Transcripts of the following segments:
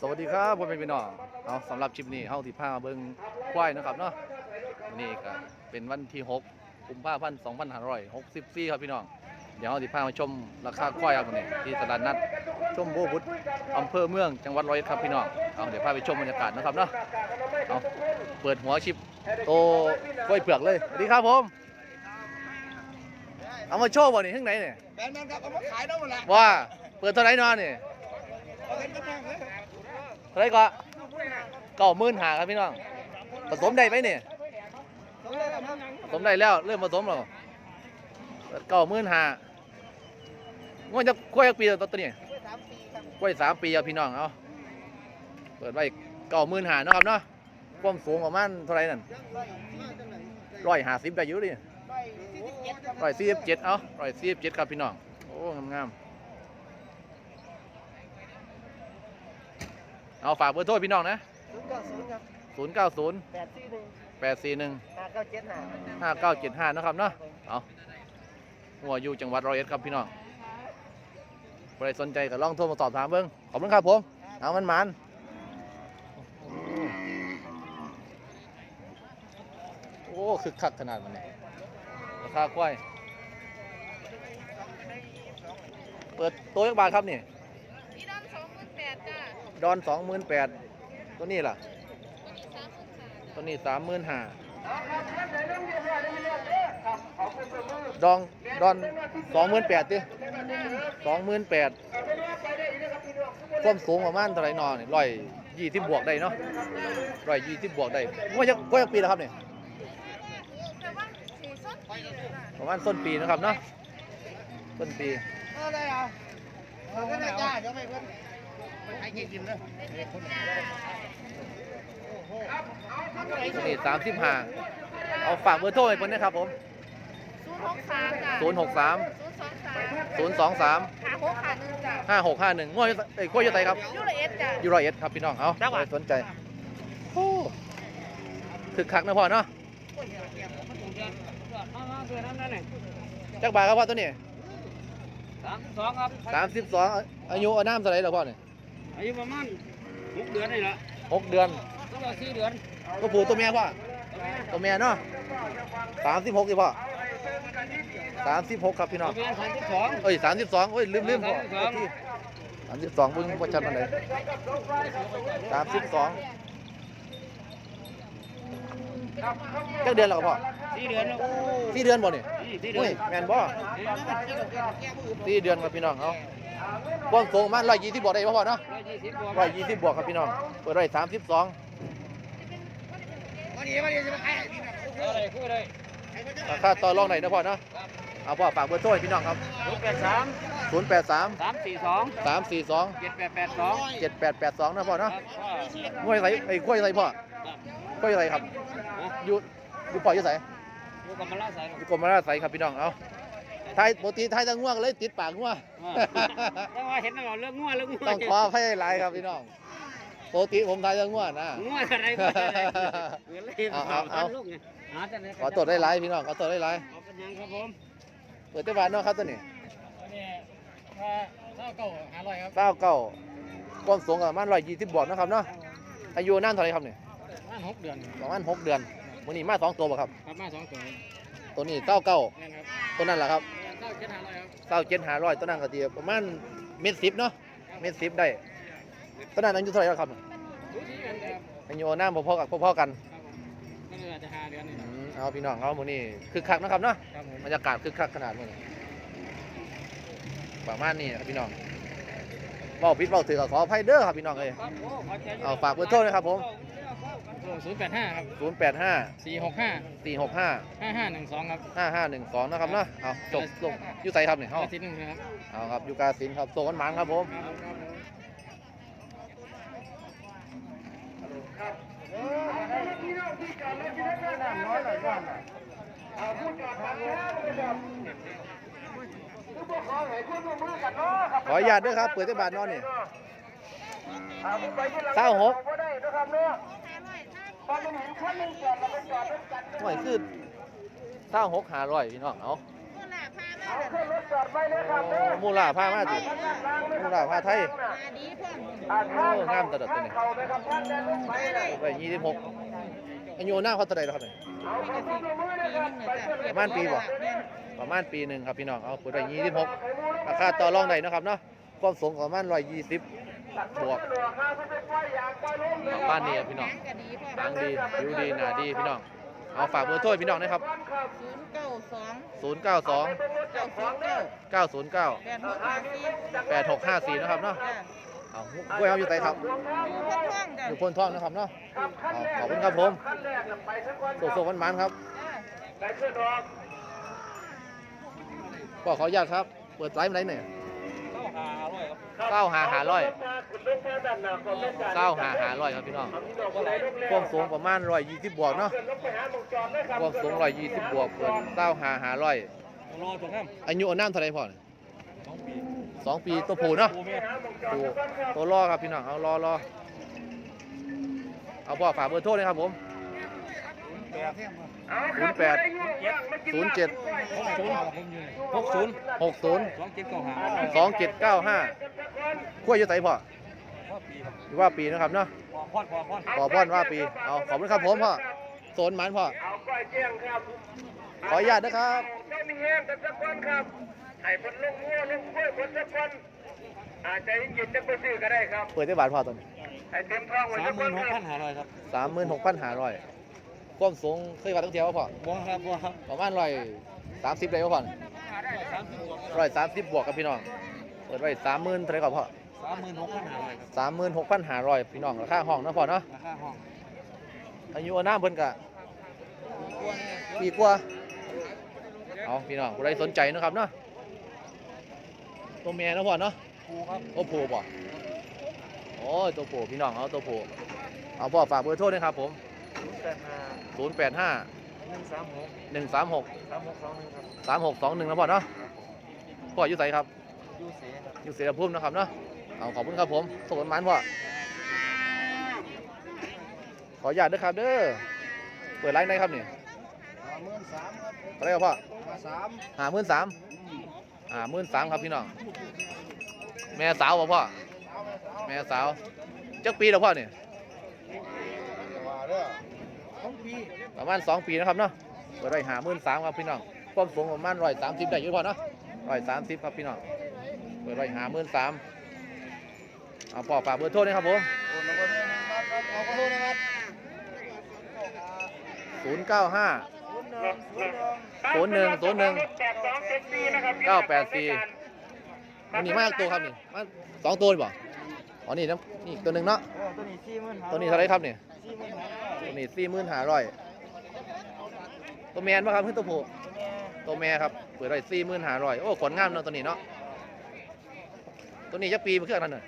สวัสดีครับผมเป็นพี่น้องเอาสำหรับคลิปนี้เฮาที่พามาเบิ่งควายนะครับเนาะนี่ก็เป็นวันที่6กุมภาพันธ์2564ครับพี่น้องเดี๋ยวเฮาสิพามาชมราคาควายครับวันนี้ที่ตลาดนัดชมโบบุตรอำเภอเมืองจังหวัดร้อยเอ็ดครับพี่น้องเอาเดี๋ยวพาไปชมบรรยากาศนะครับเนาะเอาเปิดหัวชิปโตกล้วยเผือกเลยสวัสดีครับผมเอามาโชว์บ่นี่ข้างไหนเนี่ยแบนมันครับเอามาขายได้หมดแหละว่าเปิดเท่าไหร่นอนนี่เอาเห็นกันยังเลยเท่าไรก็เก้าหมื่นหาครับพี่น้องผสมได้ไหมเนี่ยสวครับผสมได้แล้วเริ่มผสมแล้วเก้าหมื่นหางวดจะกล้วยกปีแล้วตัวนี้กล้วยสามปีครับพี่น้องเอาเปิดไว้เก้าหมื่นหานะครับเนาะความสูงประมาณเท่าไหร่นั่นร้อยห้าสิบได้อยู่ดิรอยสี่สิบเจ็ดครับร้อยสี่สิบเจ็ดเอาร้อยสี่สิบเจ็ดครับพี่น้องโอ้งามๆ เอาฝากเบอร์โทรพี่น้องนะศูนย์เก้าศูนย์ครับศูนย์เก้าศูนย์แปดสี่หนึ่งแปดสี่หนึ่งห้าเก้าเจ็ดห้าห้าเก้าเจ็ดห้านะครับเนาะเอาหัวอยู่จังหวัดร้อยเอ็ดครับพี่น้องใครสนใจก็ลองโทรมาสอบถามเบิ้งขอบคุณครับผมเอามันมันโอ้คึกคักขนาดมันนี่ราคากล้วย เปิดโต๊ะยักบาทครับนี่นี่ด้านสองหมื่นแปดจ้า ดอนสองหมื่นแปดตัวนี้ล่ะตัวนี้สามหมื่นสามจ้าตัวนี้สามหมื่นห้าดองดอนสองหมื่นแปดดิสองหมื่นแปดความสูงประมาณเท่าไหรนอนร้อยยี่สิบบวกได้เนาะร้อยยี่สิบบวกได้ว่าจะว่าจะปีแล้วครับเนี่ยม่าสีส้นปีเลยจ้ะประมาณต้นปีนะครับเนาะต้นปีเออได้เอาเอาก็ได้จ้าเดี๋ยวไปเพิ่นไปให้กิน นี้สามสิบห้าเอาฝากเบอร์โทรให้เพิ่นนะครับผมศูนย์หกสามจ้าศูนย์หกสามศูนย์สองสามศูนย์สองสามหาหกขาหนึ่งจ้าห้าหกห้าหนึ่งงวดเอ้ยกล้วยยศไทครับยูโรเอสจ้ายูโรเอสครับพี่น้องเอาใครสนใจโอ้คึกคักนะพ่อเนาะจักบาทครับพ่อตัวนี้สามสองครับสามสิบสองอายุเอาน้ำเท่าไหร่แล้วพ่อเนี่ย อายุประมาณหกเดือนนี่แหละหกเดือนตั้งแต่สี่เดือนตัวผู้ตัวเมียพ่อตัวเมียเนาะสามสิบหกสิพ่อสามสิบหกครับพี่น้องประมาณสามสิบสองเอ้ยสามสิบสองเอ้ยลืมลืมพ่อ32สามสิบสองบึ้งประชันมาไหนสามสิบสองจักเดือนแล้วครับพ่อสี่เดือนแล้วสี่เดือนบ่เนี่ยนี่สี่เดืโอ้อยนแมนบ่สี่เดือนครับพี่น้องเอา ความสูงประมาณร้อยยี่สิบบวกได้ป่ะพ่อเนาะร้อยยี่สิบบวกร้อยยี่สิบบวกครับพี่น้องเปิดไว้สามสิบสองวันนี้วันนี้จะมาขายให้พี่นะอะไรคุยเลยราคาต่อรองไหนอยนะพ่อเนาะเอาพ่อฝากเบอร์โทรให้พี่น้องครับศูนย์แปดสามศูนย์แปดสามสามสี่สองสามสี่สองเจ็ดแปดแปดสองเจ็ดแปดแปดสองนะพ่อครัเนาะบกล้วยใส่ไอ้ยกล้วยใส่พ่อครับกล้วยใส่ครับนะอยู่อยู่ปล่อยอยู่ใส่อยู่กับมาลาใส่อยู่กรมราชใส่ครับพี่น้องเอา ไทยปกติไทยจะง่วงเลยติดปากง่วงแต่ว่าเห็นตลอดเรื่องงัวเรื่องงัวต้องขอให้หลายครับพี่น้องปกติผมไทยจะง่วงนะงัวอะไรงัวอะไรเหมือนเลยเอาเอาเอาลูกไงหาแต่ไหนขอตรวจได้หลายพี่น้องขอตรวจได้หลายเอาเป็นยังครับผมเปิดเตบานเนาะครับตัวนี้อันนี้ถ้าถ้าเก่าหาร้อยครับเก้าเก้าความสูงประมาณร้อยยี่สิบบวกนะครับเนาะอายุนั่นเท่าไหรครับเนี่ยประมาณหกเดือนประมาณหกเดือนวันนี้มาสองตัวบ่ครับครับ มาสองตัว ตัวนี้เก้าเก้าแม่นครับตัวนั้นแหละครับ เก้าเจ็ดหาร้อยครับเก้าเจ็ดหาร้อยตัวนั้นก็ตีประมาณเม็ดสิบเนาะเม็ดสิบได้ตัวนั้นอายุเท่าไหร่แล้วครับดูที่กันครับอายุน้ำพอๆกับพอๆกันครับผมก็เลยอาจจะหาเดือนนี่อืมเอาพี่น้องเอาหมือนี้คึกคักนะครับเนาะครับผมบรรยากาศคึกคักขนาดนี้ประมาณนี้นะครับพี่น้องเบ้าพิษเบ้าถือก็ขออภัยเด้อครับพี่น้องเอ้ยครับผมขอใจเอาฝากเบอร์โทรนะครับผม ศูนย์แปดห้าครับศูนย์แปดห้าสี่หกห้าสี่หกห้าห้าห้าหนึ่งสองครับห้าห้าหนึ่งสองนะครับเนาะเอาจบลงอยู่ใส่ครับเนี่ยเอาเอาทีหนึ่งนะครับเอาครับอยู่กาสินครับโซนหมันครับผมครับครับผมขออนุญาตด้วยครับ เปิดที่บาทนอนนี่เศร้าหก หน่วยคือเศร้าหกหาร้อยพี่น้องเอาคนละพามาโอ้มูลาผ้ามาติมูลาผ้าไทยมาดีพ่อมโอ้งามตลอดตัวนี้มาได้ไปยี่สิบหกอายุหน้าเขาเท่าไหร่แล้วครับเนี่ยปีนึงน่ะจ้ะประมาณปีบ่ประมาณปีหนึ่งครับพี่น้องเอาเปิดไปยี่สิบหกราคาต่อรองได้นะครับเนาะความสูงประมาณร้อยยี่สิบ บวกบ้านนี้ครับพี่น้องก็ดีพ่อหางดีผิวดีหนาดีพี่น้อง เอาฝากเบอร์โทรให้พี่น้องนะครับศูนย์เก้าสอง092เก้าศูนย์เก้า909แปดหกห้าสี่8654 นะครับเนาะจ้ะเอากล้วยเอาอยู่ไหนครับ อยู่พ่อท่องจ้ะอยู่พนทองนะครับเนาะเอาขอบคุณครับผมโซ่ๆมันๆครับจ้ะก็ขออนุญาตครับ เปิดไลฟ์มาไหนเนี่ย เข้าหาอร่อยครับเก้าหาหาร้อยเก้าหาหาร้อยครับพี่น้องความสูงประมาณร้อยยี่สิบบวกเนาะความสูงร้อยยี่สิบบวกเปิดเก้าหาหาร้อยรอตรงนั้นอายุอันน้ำเท่าไหรพ่อสองปีสองปีตัวผูเนาะตัวรอครับพี่น้องเอารอรอเอาพ่อฝากเบอร์โทรเลยครับผม ศูนย์แปดศูนย์เจ็ดหกศูนย์ผมอยู่หกศูนย์หกศูนย์สองเจ็ดเก้าหาสองเจ็ดเก้าห้าขั้วอยู่ไหนพ่อพ่อปีครับอยู่ว่าปีนะครับเนาะพอพอดพอพอดขอพ่อนว่าปี เอาขอบคุณครับผมพ่อโซนหมันพ่อเอาก้อยเจียงครับขออนุญาตนะครับเจ้ามีแห้งกันสักคนครับให้ผลลงหัวลงกล้วยผลสักคนอาจจะเย็นๆจะไปซื้อก็ได้ครับ เปิดได้บาทพ่อตอนนี้ให้เต็มท้องไว้สาสัมกหคมื่นนหกคพัรับนห้าร้อยครับสามหมื่นหกพันห้าร้อย ความสูงเคยวัดตั้งเทียวพ่อบัวครับบัวครับประมาณร้อยสามสิบเลยพ่อสามสิบร้อยสามสิบบวกกับพี่น้อง เปิดไว้สามหมื่นเท่าไหรก่อนพ่อสามหมื่นหกพันห้าร้อยครับสามหมื่นหกพันห้าร้อยพี่น้องราคาห้องนะพ่อเนาะราคาห้องอายุน้ำเพิ่นกะปีกว่าเอาพี่น้องผู้ใดสนใจนะครับเนาะตัวเมียนะพ่อเนาะปูครับโอ้โหบ่โอ้ยตัวโผพี่น้องเอาตัวโผเอาพ่อฝากเบอร์โทรด้วยครับผม ศูนย์แปดห้า085หนึ่งสามหก136สามหกสองหนึ่งครับ3621นะพ่อเนาะพ่ออยู่ไสครับยูเซ่ครับอยู่เสียภูมินะครับเนาะเอาขอบคุณครับผมส่งกันมันพ่อขออนุญาตด้วยครับเด้อเปิดไลน์ไหนครับนี่หมื่นสามครับอะไรครับพ่อสามหาหมื่นสามหาหมื่นสามครับพี่น้องแม่สาวบ่พ่อแม่สาวจักปีแล้วพ่อเนี่ย ว่าเด้อ ของปีประมาณสองปีนะครับเนาะเปิดไว้หาหมื่นสามครับพี่น้องความสูงประมาณร้อยสามสิบได้อยู่พ่อเนาะร้อยสามสิบครับพี่น้องเปิดไว้หาหมื่นสามเอาพ่อฝากเบอร์โทรนะครับผมโอนแล้วก็ได้นะครับเอาขอโทษนะครับศูนย์เก้าห้า ศูนย์หนึ่งศูนย์หนึ่งศูนย์หนึ่งศูนย์หนึ่ง แปดสองเจ็ดสี่นะครับเก้าแปดสี่วันนี้มาอีกตัวครับนี่มาสองตัวนี่บ่อ๋อนี่นะนี่อีกตัวหนึ่งเนาะตัวนี้สี่หมื่นตัวนี้เท่าไหรครับเนี่ยสี่หมื่นห้าตัว นี้สี่หมื่นห้าร้อยตัวแมนป่ะครับเพื่อนตัวผู้ตัวแม่ครับเปิดไว้สี่หมื่นห้าร้อยโอ้ขนงามเนาะตัวนี้เนาะตัวนี้จะปีมันเครื่องนั่นน่ะ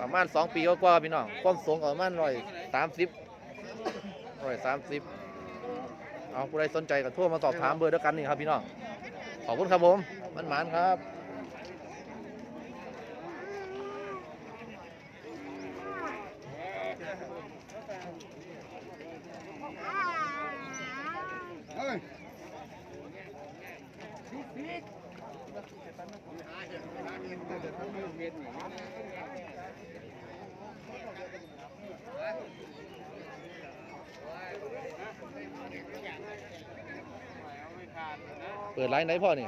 ประมาณสองปีกว่าพี่น้องความสูงประมาณร้อยสามสิบร้อยสามสิบเอาผู้ใดสนใจก็โทรมาสอบถามเบอร์เดียวกันนี่ครับพี่น้องขอบคุณครับผมมันหมานครับ เปิดไลน์ไหนพ่อนี่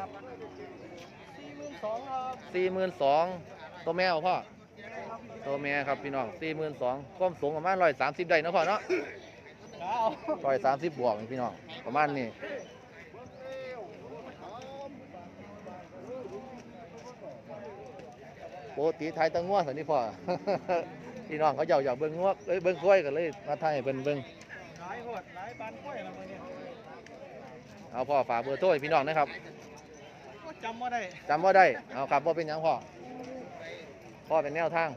สี่หมื่นสองตัวแม่เอาพ่อตัวแม่ครับพี่น้องสี่หมื่นสองความสูงประมาณร้อยสามสิบได้เนาะพ่อเนาะร้อยสามสิบบวกนี่พี่น้องประมาณนี้ปกติไทยตังงัวสันนี่พ่อพี่น้องเขาเยาอยากเบิ่งงัวเอ้ยเบิ่งควายกันเลยมาไทยให้เบิ่งเบิ่งหลายหดหลายปานกล้วยละมื้อนี้ เอาพ่อฝากเบอร์โทรให้พี่น้องนะครับจำบ่ได้จำว่าได้เอาครับว่าเป็นหยังพ่อพ่อเป็นแนวทาง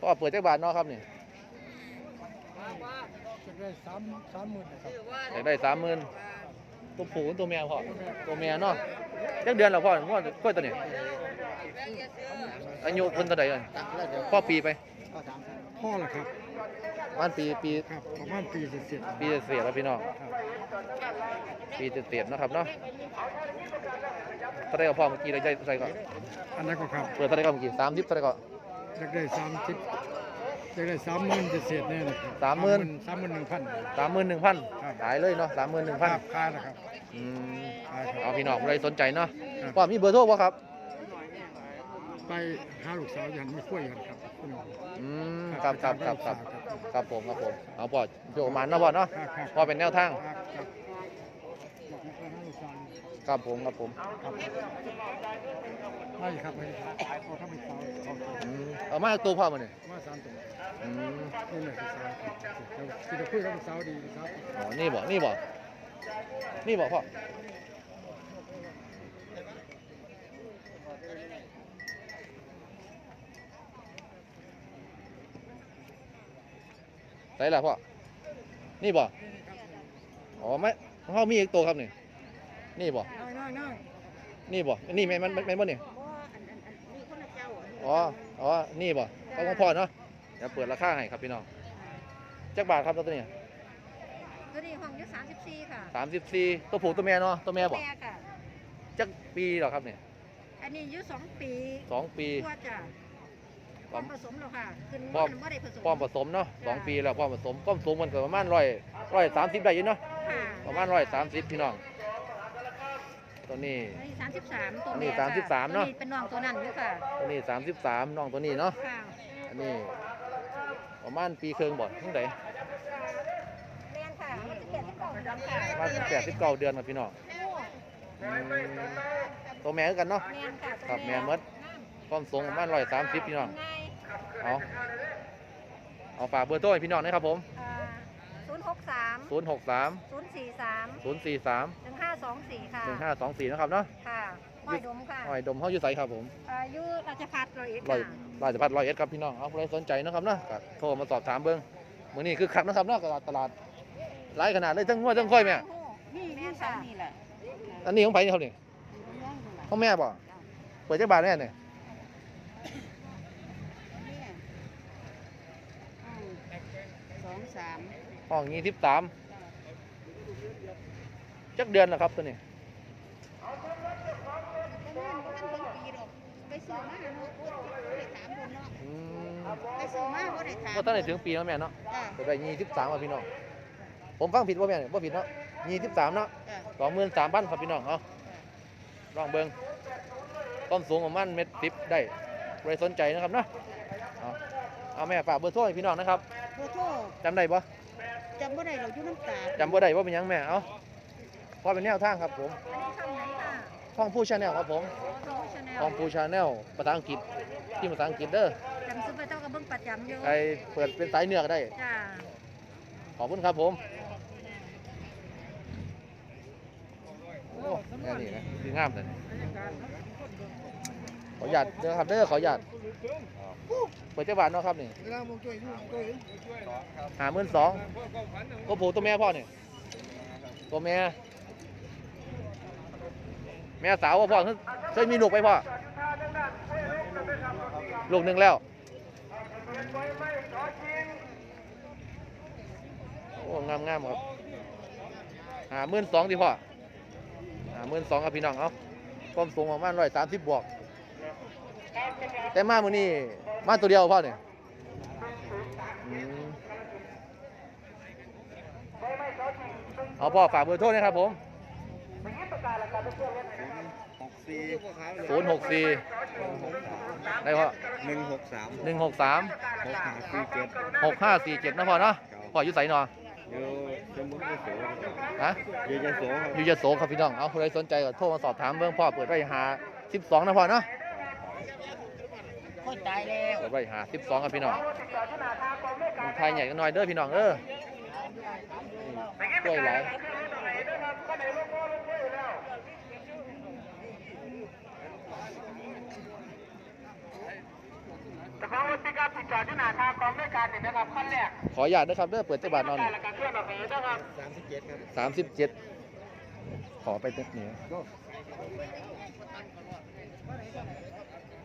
พ่อเปิดจักบาทเนาะครับนี่จะได้สามสามหมื่นนะครับอยากได้สามหมื่นตัวผูกับตัวแมวพ่อตัวแมวเนาะจักเดือนแล้วพ่อง่วงกล้วยตัวนี้อายุเพิ่นเท่าใดเลยพ่อปีไปพ่อละครับ ปบ้านปีปีครับประมาณปีเสร็จปีเสียแล้วพี่น้องครับปีเสียนะครับเนาะเท่าไหรก็พอเมื่อกี้เราได้เท่าไหรก็อันนั้นก็ครับเปิดเท่าไหรก็เมื่อกี้สามสิบเท่าไหรก็อยากได้สามสิบอยากได้สามหมื่นเศษๆแน่นะครับสามหมื่นสามหมื่นหนึ่งพันสามหมื่นหนึ่งพันครับขายเลยเนาะสามหมื่นหนึ่งพันครับค่านะครับอืมค่าครับเอาพี่น้องใครสนใจเนาะครับพ่อมีเบอร์โทรป่ะครับไปหาลูกสาวยันไม่คุยกันครับคุณหมออืมครับครับครับครับ ครับผมครับผมเอาพ่อโยมันเนาะพ่อเนาะพ่อเป็นแนวทางครับผมครับผมไม่ครับไม่ครับเขาทำให้เขาเขาอืมเอามาตัวพ่อมาเนี่ยมาสามตัวอืมนี่แหละคือสาวที่จะคุยกับลูกสาวดีสาวอ๋อนี่บ่นี่บ่นี่บ่พ่อ ส่ละพ่อ นี่บ่อ๋อไม่เขามีอีกตัวครับนี่ นี่บ่ น้อยน้อยน้อยนี่บ่ นี่แม่นมันมันแม่นบ่นี่เพราะว่าอันอันอันนี่คนละเจ้าอะอ๋อ อ๋อ นี่บ่เขาของพ่อเนาะเดี๋ยวเปิดราคาให้ครับพี่น้องจักบาทครับตัวนี้ตัวนี้ห้องอยู่สามสิบสี่ค่ะสามสิบสี่ตัวผู้ตัวแม่เนาะ ตัวแม่บ่แม่ค่ะ จักปีเหรอครับเนี่ยอันนี้อายุสองปีสองปี กว่าจะ พร้อมผสมแล้วค่ะขึ้นพร้อมมันไม่ได้ผสมพร้อมผสมเนาะสองปีแล้วพร้อมผสมความสูงมันก็ประมาณร้อยร้อยสามสิบได้อยู่เนาะค่ะประมาณร้อยสามสิบพี่น้องตัวนี้อันนี้สามสิบสามตัวอันนี้แม่ค่ะ33เนอะตัวเป็นน้องตัวนั้นอยู่ค่ะตัวนี้สามสิบสามน้องตัวนี้เนาะค่ะอันนี้ประมาณปีครึ่งบ่ทั้งใดแม่นค่ะมันจะเปลี่ยนที่กล่องดำค่ะประมาณสิบแปดสิบเก้าเดือนครับพี่น้องอืมตัวแม่คือกันเนาะแม่นค่ะตัวครับแม่มดน้ำความสูงประมาณร้อยสามสิบพี่น้องง่าย เอาเอาฝากเบอร์โทรให้พี่น้องนะครับผม ศูนย์หกสามศูนย์หกสามศูนย์สี่สามศูนย์สี่สามหนึ่งห้าสองสี่ค่ะหนึ่งห้าสองสี่นะครับเนาะค่ะห้อยดมค่ะหอยดมเฮาอยู่ไสครับผมอายุราชพัฒน์ร้อยเอ็ดร้อยค่ะราชพัฒร้อยเอ็ดครับพี่น้อง เอาใครสนใจนะครับเนาะก็โทรมาสอบถามเบิ่งมื้อนี้คือคักนะครับเนาะตลาดตลาดหลายขนาดเลยทั้งงัวทั้งค่อยแม่ นี่แม่ค่ะนี่แหละอันนี้ของไผนี่เขานี่ของแม่บ่เปิดจักบาทแน่เนี่ย สองสามห้องยี่สิบสามจักเดือนแล้วครับตัวนี้ไปซื้อมาเนาะบ่ได้ถามคนเนาะอืมไปซื้อมาบ่ได้ถามบ่ทันได้ถึงปีแล้วแม่เนาะจ้ะเปิดไปยี่สิบสามครับพี่น้องผมฟังผิดบ่แม่เนี่ยบ่ผิดเนาะยี่สิบสามเนาะจ้ะสองหมื่นสามพันครับพี่น้องเอาลองเบิ่งต้นสูงประมาณเม็ดสิบได้ใครสนใจนะครับเนาะเอา เอาแม่ฝากเบอร์โทรให้พี่น้องนะครับโทรโทรจำได้ปะจำบ่ได้เราอยู่น้ำตาจำบ่ได้ว่าเป็นหยังแม่เอาพอเป็นแนวทางครับผมอันนี้ช่องไหนค่ะท่องผู้ชาแนลครับผมช่องชาแนลท่องผู้ชาแนลภาษาอังกฤษที่ภาษาอังกฤษเด้อจำซุปเปอร์เต้ากับเบิ้งประจำอยู่ใครเปิดเป็นสายเหนือก็ได้ จ้าขอบคุณครับผมโอ้แม่นี่นะคืองามเลย ขอหยาดเด้อครับเด้อขอหยาดเปิดเจ้าบาทเนาะครับนี่หาหมื่นสองก็ผูตัวแม่พ่อเนี่ยตัวแม่แม่สาวว่าพ่อเคยมีลูกไปพ่อลูกหนึ่งแล้วโอ้งามงามครับหาหมื่นสองที่พ่อหาหมื่นสองครับพี่น้องเอาความสูงประมาณร้อยสามสิบบวก แต่มามือนี้มาตัวเดียวพ่อเนี่ยอืมเอาพ่อฝากเบอร์โทรนะครับผมหกสี่ศูนย์หกสี่ได้พ่อหนึ่งหกสามหนึ่งหกสามหกห้าสี่เจ็ดหกห้าสี่เจ็ดนะพ่อเนาะพ่ออยู่ใส่นอเดี๋ยวจะมุกจะโสฮะเดี๋ยวจะโสครับอยู่ยโสครับพี่น้อง เอาใครสนใจก็โทรมาสอบถามเบื้องพ่อเปิดไว้หาสิบสองนะพ่อเนาะ คนตายแล้วเปิดไว้หาสิบสองครับพี่น้องไทยใหญ่กันหน่อยเด้อพี่น้องเด้อช่วยหลายแต่ของรถปิกอัพที่จอดอยู่หน้าทางกองด้วยการนี่นะครับขั้นแรกขออนุญาตนะครับเด้อเปิดเจ้าบาทนอนการละการเคลื่อนออกไปนะครับสามสิบเจ็ดครับสามสิบเจ็ดขอไปเต็มเหนือ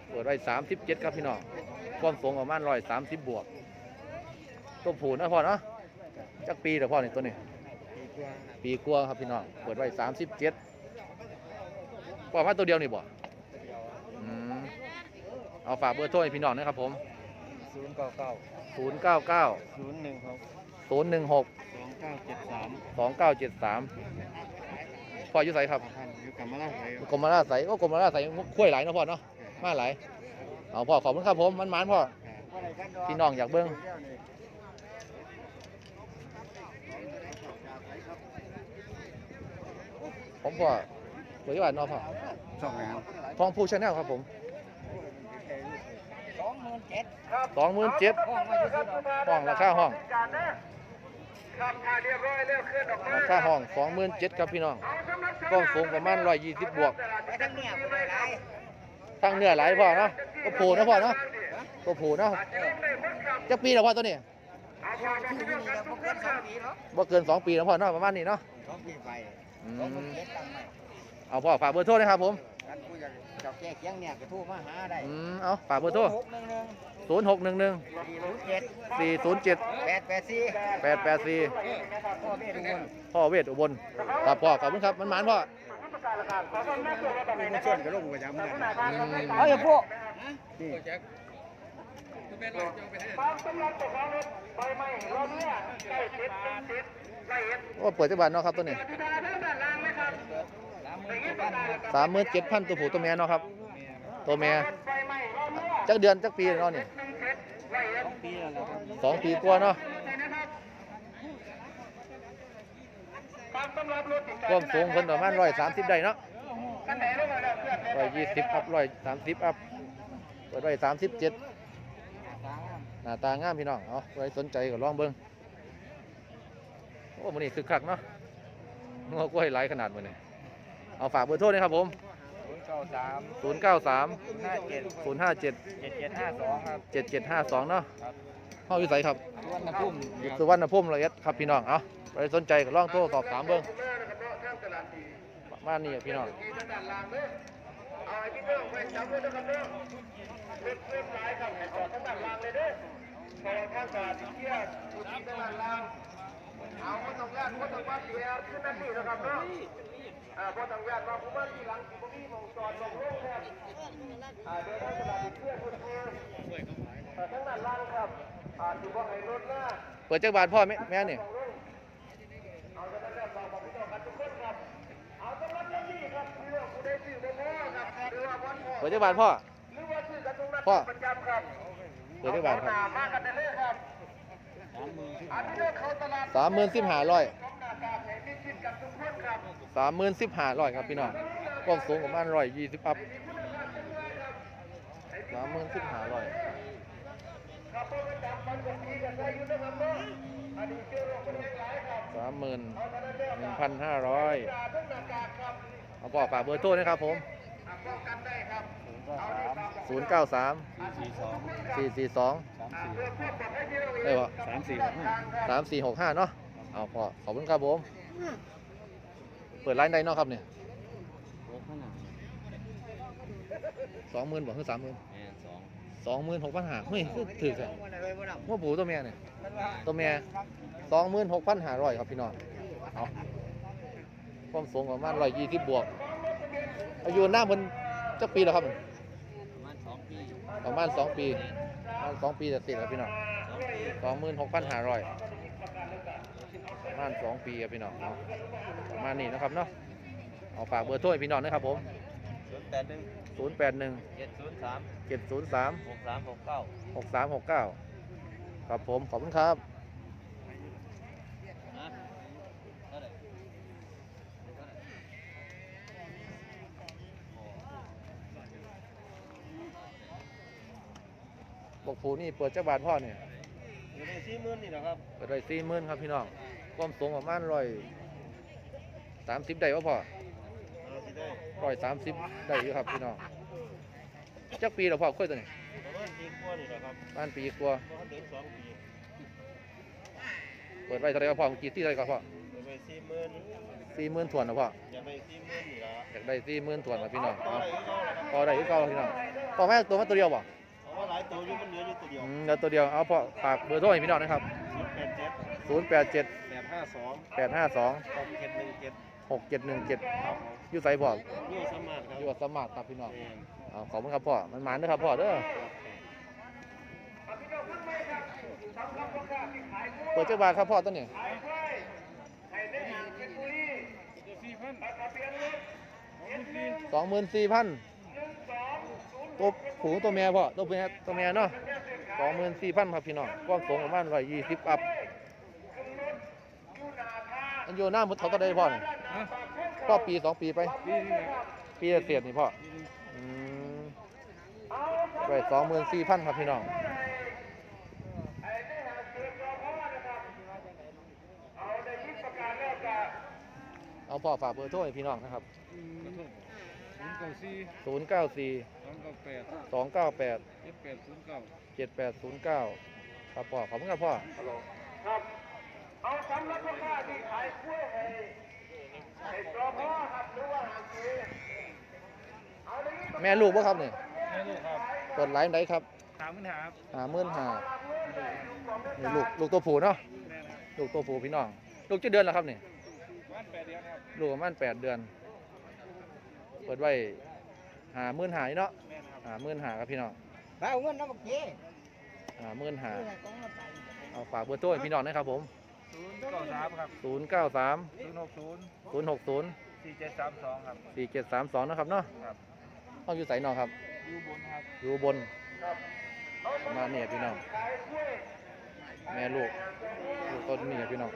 เปิดไว้สามสิบเจ็ดครับพี่น้องความสูงประมาณร้อยสามสิบบวก ตัวผูนะพ่อเนาะจักปีเดี๋ยวพ่อนี่ตัวนี้ปีกว่าครับปีกว่าครับพี่น้องเปิดไว้สามสิบเจ็ดพ่อมาตัวเดียวนี่บ่อืมเอาฝากเบอร์โทรให้พี่น้องนะครับผมศูนย์เก้าเก้าศูนย์เก้าเก้าศูนย์หนึ่งหกศูนย์หนึ่งหกสองเก้าเจ็ดสามสองเก้าเจ็ดสามพ่ออยู่ไสครับท่านอยู่กับมาลาไทยกรมราชใสโอ้กรมราชใสคุ้วยหลายเนาะพ่อเนาะ มาหลายเอาพ่อขอบคุณครับผมมันหมานพ่อพี่น้องอยากเบิ้งผมพ่อเปิดที่บ้านเนาะพ่อช่องไหนครับทองผู้ชาแนลครับผมสองหมื่นเจ็ดสองหมื่นเจ็ดห้องไว้อยู่ที่ดอกห้องราคาห้องครับถ้าเรียบร้อยแล้วเคลื่อนออกมาราคาห้องสองหมื่นเจ็ดครับพี่น้องกล้องสูงประมาณร้อยยี่สิบบวกไป ทั้งเนี่ยบ่ได้หลายทั้งเนื้อหลายพ่อเนาะก็ผูนะพ่อเนาะก็ผูเนาะจะปีแล้วพ่อตัวนี้ที่นี่แล้วบ่เกินสองปีเนาะบ่เกินสองปีแล้วพ่อเนาะประมาณนี้เนาะสองปีไปอืสองหมื่นมเจ็ดตังค์ใหม่เอาพ่อฝากเบอร์โทรนะครับผมกันผู้อยากเจ้าแก่เคียงเนี่ยก็โทรมาหาได้อืมเอาฝากเบอร์โทรหกหนึ่งหนึ่งศูนย์หกหนึ่งหนึ่งสี่ศูนย์เจ็ดสี่ศูนย์เจ็ดแปดแปดสี่แปดแปดสี่พ่อแม่ทุกคนพ่อเวทอุบลครับพ่อขอบคุณครับมันหมานพ่อ มีส่วนกระลงประจำเอืมเอาอย่าพวกนี่โอ้เปิดจักบาทเนาะครับตัวนี้พิธามครับสามหมื่นเจ็ดพันตัวผู้ตัวแม่เนาะครับ ตัวแม่ใบไม้รอบเนี้ยจักเดือนจักปีเนาะนี่หนึ่งเสร็จใกล้เห็นปีแล้วครับสองปีกว่าเนาะ ตามตำรับรถติด ความสูงเพิ่นประมาณร้อยสามสิบได้เนาะกันไหนลงมาแล้วเพื่อนร้อยยี่สิบอัพร้อยสามสิบอัพเปิดไว้สามสิบเจ็ดหน้าตางามพี่น้องเอาใครสนใจก็ลองเบิ่งโอ้มันนี่คึกคักเนาะงัวกล้วยหลายขนาดมันนี่เอาฝากเบอร์โทรนะครับผมศูนย์เก้าสาม0 9 3ห้าเจ็ด0 5 7เจ็ดเจ็ดห้าสองครับ7 7 5 2เนาะห้องวิสัยครับสุวรรณภูมิสุวรรณภูมิละเอียดครับพี่น้อง เอา ใครสนใจก็ลองโทรสอบถามเบิ่งประมาณนี้พี่น้องเอาไอ้ที่เรื่องไปจับไว้นะครับเรื่องเรื่องเรื่องหลายครับให้ออกทั้งด้านล่างเลยเด้อพอข้างการที่เที่ยวอยู่ที่ด้านล่างเอาพอต้องญาติพอต้องวัดเสียขึ้นนั่นนี่นะครับเนาะอ่าพอต้องญาติมาผู้บ้านที่หลังที่บ่มีมองจอดหมองโล่งครับอ่าเดี๋ยวได้ตลาดเพื่อนเพื่อนเพื่อนอ่าทั้งด้านล่างครับอ่าที่บ่ให้รถหน้าเปิดจักบาทพ่อแม่แม่นี่เอ ปิดจักบาทพ่อหรือว่าซื้อกันตรงนั้นพ่อประจำครับเปิดจักบาทครับเอหน้มากันได้เลยครับอันนี้เรื่องเขาตลาดสามหมื่นสิบห้าร้อยของหน้ากากให้มิดชิดกันทุกคนครับสามหมื่นสิบห้าร้อยครับพี่น้องความสูงประมาณร้อยยี่สิบอัพสามหมื่นสิบห้าร้อยครับเพราะว่าจำวันกับปีกันได้อยู่นะครับเนาะอันนี้เชื่อโรคคนยังหลายครับสามหมื่นเอาแต่ละเรื่องหนึ่งพันห้าร้อยตาทั้งหน้ากากครับเอาพ่อฝากเบอร์โทรนะครับผม อะป้องกันได้ครับเอาได้ครับศูนย์เก้าสามสี่สองสี่สี่สองสามอะสี่เพื่อความปลอดภัยที่เราเองได้ปะสามสี่ห้าสามสี่หกห้าเนาะเอาพ่อขอบคุณครับผมเปิดร้านใดเนาะครับเนี่ยโอ้ขนาดสองหมื่นบอกคือสามหมื่นแม่สองสองหมื่นหกพันห้าเฮ้ยคือถือกันว่าปูตัวเมียเนี่ยตัวเมียสองหมื่นหกพันห้าร้อยครับพี่น้องเอาความสูงประมาณร้อยยี่สิบบวก อายุหน้ามันจักปีแล้วครับประมาณสองปีประมาณสองปีประมาณสองปีจะติดครับพี่น้องสองหมื่นหกพันห้าร้อยประมาณสองปีครับพี่น้องเอาประมาณนี้นะครับเนาะเอาฝากเบอร์โทรให้พี่น้องนะครับผมศูนย์แปดหนึ่งศูนย์แปดหนึ่งเจ็ดศูนย์สามเจ็ดศูนย์สามหกสามหกเก้าหกสามหกเก้าครับผมขอบคุณครับ ผูนี่เปิดเจ้าบาทพ่อเนี่ยอยู่ในสี่หมื่นนี่นะครับเปิดไว้สี่หมื่นครับพี่น้องความสูงประมาณร้อยสามสิบได้ป่ะพ่อเราสิได้ร้อยสามสิบได้อยู่ครับพี่น้องจักปีแล้วพ่อค่อยตัวนี้ประมาณปีกว่านี่นะครับบ้านปีกว่าเพราะเขาถึงสองปีเปิดไว้เท่าไหรก็พ่อเมื่อกี้ที่เท่าไหรก็พ่อเอาไปสี่หมื่นสี่หมื่นถวนนะพ่ออย่าไปสี่หมื่นนี่ละอยากได้สี่หมื่นถวนนะพี่น้องก็เอาอะไรก็เอาละครับพอได้ก็เก่าพี่น้องพ่อแม่ตัวมาตัวเดียวบ่ เพราะว่าหลายตัวอยู่มันเหลืออยู่ตัวเดียวอืมแล้วตัวเดียวเอาพ่อฝากเบอร์โทรให้พี่น้องนะครับ ศูนย์แปดเจ็ดศูนย์แปดเจ็ดแปดห้าสองแปดห้าสองหกเจ็ดหนึ่งเจ็ดหกเจ็ดหนึ่งเจ็ดครับผมอยู่ใส่บอกยูสมาร์ทครับอยู่กับสมาร์ทครับพี่น้องเองเอาขอบคุณครับพ่อ มันหมานเด้อครับพ่อเด้อเปิดเจ้าบาทครับพ่อต้นนี้สองหมื่นสี่พัน ตัวผูตัวเมียพ่อตัวเมียตัวเมียเนาะสองหมื่นสี่พันครับพี่น้องกว้างสูงประมาณร้อยยี่สิบอัพอันโยหน้ามุดเขาก็ได้พ่อเนี่ยพ่อปีสองปีไป ปีเสียดนี่พ่อไปสองหมื่นสี่พันครับพี่น้องเอาพ่อฝากเบอร์โทรให้พี่น้องนะครับ ศูนย์เก้าสี่094สองเก้าแปด298เจ็ดแปดศูนย์เก้า7809ครับพ่อขอบคุณครับพ่อครับเอาสำหรับพ่อค้าที่ขายกล้วยให้ให้ตัวพ่อครับหรือว่าหาซื้อเอาเลยนี่แม่ลูกบ่ครับเนี่ยนี่ลูกครับเปิดไลฟ์ไหนครับถามปัญหาครับหาหมื่นหานี่ลูกลูกตัวผู้เนาะลูกตัวผู้พี่น้อง ลูกจะเดือนแล้วครับเนี่ยบ้านแปดเดียวครับ ลูกประมาณแปดเดือน เปิดไว้หาหมื่นหาเนาะหาหมื่นหาครับพี่น้องไปเอาเงินน้ำบักเจ๊หาหมื่นหาเอาฝากเบอร์โทรให้พี่น้องนะครับผมศูนย์เก้าสามครับ0 9 3ศูนย์หกศูนย์0 6 0สี่เจ็ดสามสองครับ4 7 3 2นะครับเนาะครับห้องอยู่ใส่นองครับอยู่บนครับอยู่บนประมาณนี้พี่น้องแม่ลูกลูกต้นนี่พี่น้อง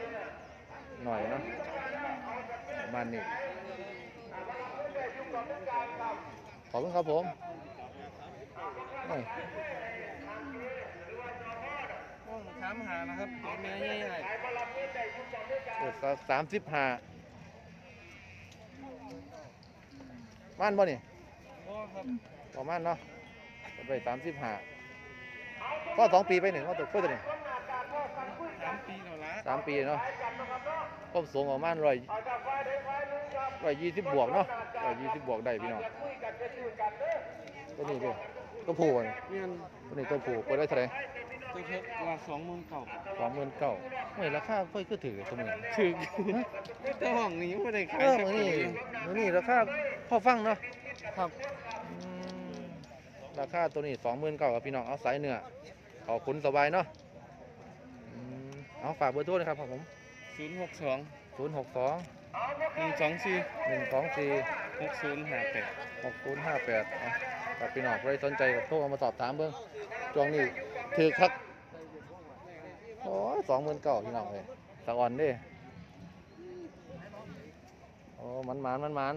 หน่อยเนาะประมาณนี้ ขอบคุณครับผมโอ้ยถามหานะครับตัวเมียใหญ่เปิดสามสิบห้าม่านบ่นี่ๆโอ้ครับประมาณเนาะเปิดไปสามสิบห้าก็สองปีไปหนึ่งก็ตัวก็ตัวหนึ่งสามปีแล้วละสามปีเนาะก็สูงประมาณร้อย ร้อยยี่สิบบวกเนาะร้อยยี่สิบบวกได้พี่น้องตัวนี้ด้วยตัวผู้บ่นี่เมียนตัวนี้ตัวผู้เปิดได้เท่าไหร่ตัวเพชรว่าสองหมื่นเก้าสองหมื่นเก้าไม่ราคาค่อยคือถือตัวนี้ถึงแต่ห้องนี้ไม่ได้ขาเอยอมือนี่มือนี่ราคาพอฟังเนาะครับอืมราคาตัวนี้สองหมื่นเก้ากับพี่น้องเอาสายเนื้อขอขุนสบายเนาะอืมเอาฝากเบอร์โทรนะครับผมศูนย์หกสองศูนย์หกสอง หนึ่งสองสี่หนึ่งสองสี่หกศูนย์ห้าแปดหกศูนย์ห้าแปดฝากพี่น้องใครสนใจก็โทรมาสอบถามเบิ้งช่วงนี้ถือคักโอ้สองหมื่นเก้าพี่น้องเลยสะอ่อนดิโอ้มันมันมันมัน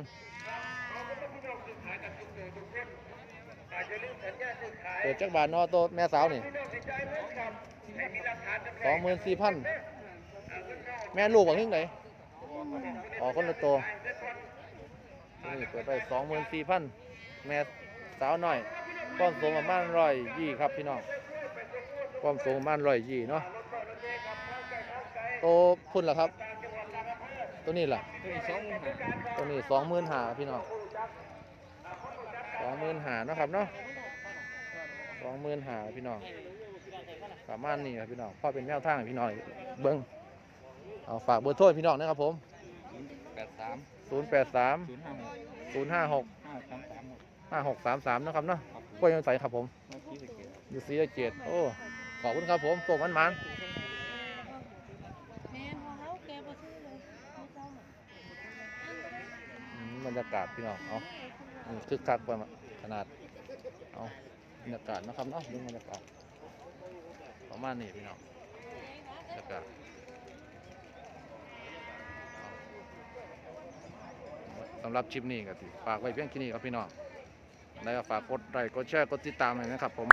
เปิดจักบาทนอโตแม่สาวนี่สองหมื่นสี่พันแม่ลูกบอกที่ไหน อ๋อคนละตัวนี่เปิดไปสองหมื่นสี่พันแม่สาวหน่อยความสูงประมาณร้อยยี่ครับพี่น้องความสูงประมาณร้อยยี่เนาะโตพุ่นล่ะครับ ตัวนี้ล่ะ ตัวนี้สองหมื่นหานพี่น้องสองหมื่นหาเนาะครับเนาะสองหมื่นหาพี่น้องประมาณนี้ครับพี่น้องพ่อเป็นแนวทางพี่น้องเบิ้งเอาฝากเบอร์โทรพี่น้องนะครับผม แปดสามศูนย์แปดสามศูนย์ห้าหกศูนย์ห้าหกห้าสามสามหกห้าหกสามสามนะครับเนาะกล้วยยังใสครับผมเมื่อกี้สเกตอยู่สีสะเกตโอ้ขอบคุณครับผมโปกมันมันแม่นของเขาแกบ่ซื้อเลยไม่เจ้าหรอกๆอืมบรรยากาศพี่น้องเอาอืมคึกคักประมาณขนาดเอาบรรยากาศนะครับเนาะดูบรรยากาศประมาณนี้พี่น้องบรรยากาศ สำหรับชิปนี้ก็สิฝากไว้เพียงแค่นี้ครับพี่น้องแล้วก็ฝากกดไลค์กดแชร์กดติดตามเลยนะครับ ผม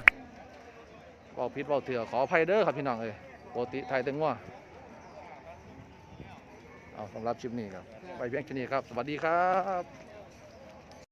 เบาพิษเบาเถื่อขออภัยเด้อครับพี่น้องเอ้ยปกติไทยเต็งว่าเอาสำหรับชิปนี้ครับไปเพียงแค่นี้ครับ สวัสดีครับ